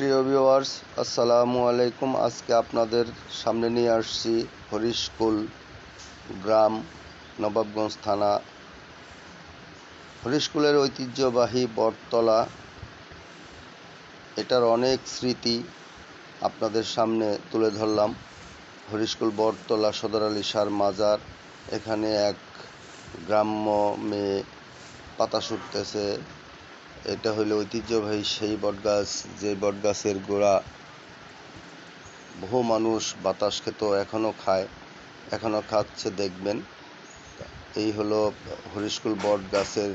প্রিয় ভিউয়ার্স আসসালামু আলাইকুম। আজকে আপনাদের সামনে নিয়ে আসছি হরিশকুল গ্রাম, নবাবগঞ্জ থানা। হরিশকুলের ঐতিহ্যবাহী বটতলা। এটার অনেক স্মৃতি আপনাদের সামনে তুলে ধরলাম। হরিশকুল বটতলা, সদর আলী শাহ মাজার। এখানে এক গ্রাম্য মেয়ে পাতা শুটতেছে এটা হলো ঐতিহ্যবাহী সেই বটগাছ, যে বটগাছের গোড়া বহু মানুষ বাতাস খেত এখনও খায় এখনও খাচ্ছে, দেখবেন। এই হলো হরিশকুল বট গাছের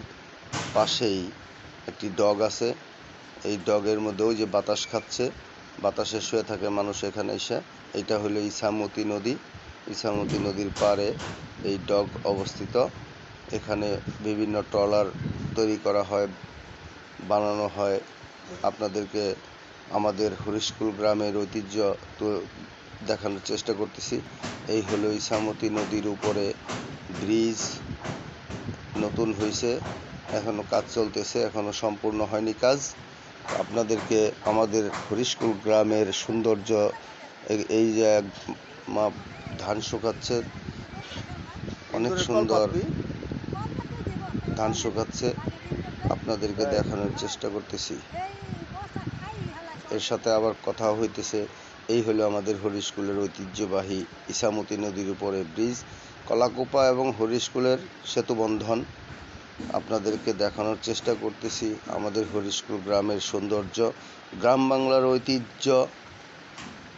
পাশেই একটি ডগ আছে। এই ডগের মধ্যেও যে বাতাস খাচ্ছে, বাতাসে শুয়ে থাকে মানুষ এখানে এসে। এটা হলো ইসামতি নদী। ইসামতি নদীর পাড়ে এই ডগ অবস্থিত। এখানে বিভিন্ন ট্রলার তৈরি করা হয়। বানানো হয়। আপনাদেরকে আমাদের হরিশকুল গ্রামের ঐতিহ্য তো দেখানোর চেষ্টা করতেছি। এই হলো ইসামতি নদীর উপরে ব্রিজ নতুন হয়েছে এখনও কাজ চলতেছে এখনও সম্পূর্ণ হয়নি কাজ। আপনাদেরকে আমাদের হরিশকুল গ্রামের সৌন্দর্য এই- যে মা ধান শুকাচ্ছে অনেক সুন্দর। ধান শুকাচ্ছে। আপনাদেরকে দেখানোর চেষ্টা করতেছি। এর সাথে আবার কথা হইতেছে। এই হলো আমাদের হরিশকুলের ঐতিহ্যবাহী ইসামতি নদীর উপরে ব্রিজ, কলাকুপা এবং হরিশকুলের সেতুবন্ধন আপনাদেরকে দেখানোর চেষ্টা করতেছি আমাদের হরিশকুল গ্রামের সৌন্দর্য, গ্রাম বাংলার ঐতিহ্য।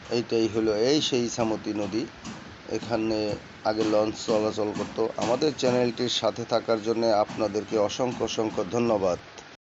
এইটাই হলো এই সেই ইসামতি নদী। এখানে আগে লঞ্চ চলাচল করতো। আমাদের চ্যানেলটির সাথে থাকার জন্য আপনাদেরকে অসংখ্য অসংখ্য ধন্যবাদ।